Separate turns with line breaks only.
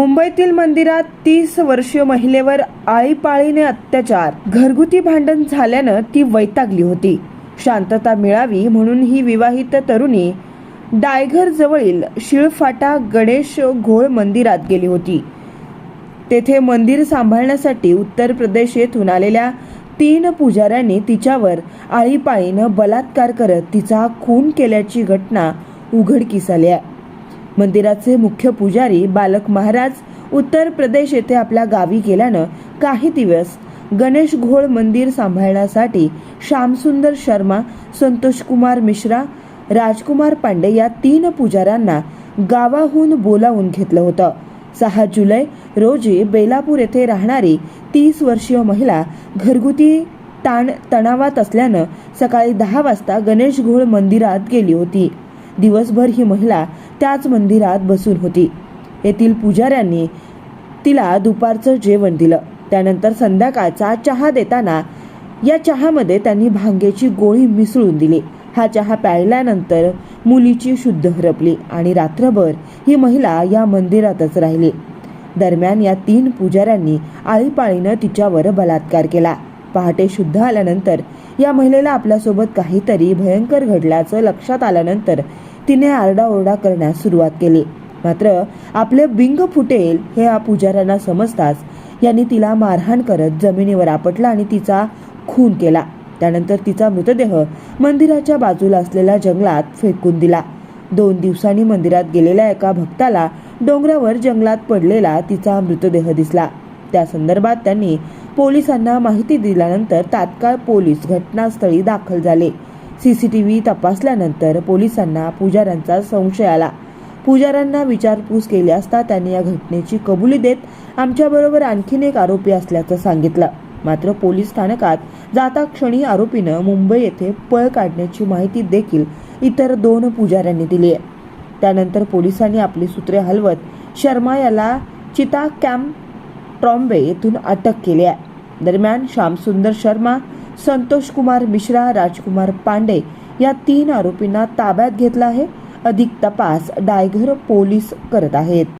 मुंबईतील मंदिरात तीस वर्षीय महिलेवर आळीपाळीने अत्याचार. घरगुती भांडण झाल्यानं ती वैतागली होती. शांतता मिळावी म्हणून ही विवाहित तरुणी डायघर जवळील शिळफाटा गणेश घोळ मंदिरात गेली होती. तेथे मंदिर सांभाळण्यासाठी उत्तर प्रदेश येथून आलेल्या तीन पुजाऱ्यांनी तिच्यावर आळीपाळीनं बलात्कार करत तिचा खून केल्याची घटना उघडकीस आली आहे. मंदिराचे मुख्य पुजारी बालक महाराज उत्तर प्रदेश येथे आपल्या गावी गेल्यानं काही दिवस गणेश घोळ मंदिर सांभाळण्यासाठी श्यामसुंदर शर्मा संतोषकुमार मिश्रा राजकुमार पांडे या तीन पुजाऱ्यांना गावाहून बोलावून घेतलं होतं. सहा जुलै रोजी बेलापूर येथे राहणारी तीस वर्षीय महिला घरगुती ताण तणावात असल्यानं सकाळी दहा वाजता गणेश घोळ मंदिरात गेली होती. दिवसभर ही महिला त्याच मंदिरात बसून होती. येथील पुजाऱ्यांनी तिला दुपारचं जेवण दिलं. त्यानंतर संध्याकाळचा चहा देताना या चहामध्ये त्यांनी भांग्याची गोळी मिसळून दिली. हा चहा प्यायल्यानंतर मुलीची शुद्ध हरपली आणि रात्रभर ही महिला या मंदिरातच राहिली. दरम्यान या तीन पुजाऱ्यांनी आळीपाळीनं तिच्यावर बलात्कार केला. पहाटे शुद्ध आल्यानंतर या महिलेला आपल्यासोबत काहीतरी भयंकर घडल्याचं लक्षात आल्यानंतर तिने आरडाओरडा करण्यास सुरुवात केली. मात्र आपले बिंग फुटेल हे या पुजाऱ्यांना समजताच यांनी तिला मारहाण करत जमिनीवर आपटला आणि तिचा खून केला. त्यानंतर तिचा मृतदेह मंदिराच्या बाजूला असलेल्या जंगलात फेकून दिला. दोन दिवसांनी मंदिरात गेलेल्या एका भक्ताला डोंगरावर जंगलात पडलेला तिचा मृतदेह दिसला. त्या संदर्भात त्यांनी पोलिसांना माहिती दिल्यानंतर तात्काळ पोलीस घटनास्थळी दाखल झाले. सी सी टी व्ही तपासल्यानंतर पोलिसांना पुजाऱ्यांचा संशय आला. पुजाऱ्यांना विचारपूस केली असता त्यांनी या घटनेची कबुली देत आमच्याबरोबर आणखीन एक आरोपी असल्याचं सांगितलं. मात्र पोलीस स्थानकात जाता क्षणी आरोपीनं मुंबई येथे पळ काढण्याची माहिती देखील इतर दोन पुजाऱ्यांनी दिली आहे. त्यानंतर पोलिसांनी आपली सूत्रे हलवत शर्मा याला चिता कॅम्प ट्रॉम्बे येथून अटक केली आहे. दरम्यान श्यामसुंदर शर्मा संतोष कुमार मिश्रा राजकुमार पांडे या तीन आरोपींना ताब्यात घेतला आहे. अधिक तपास डायघर पोलीस करत आहेत.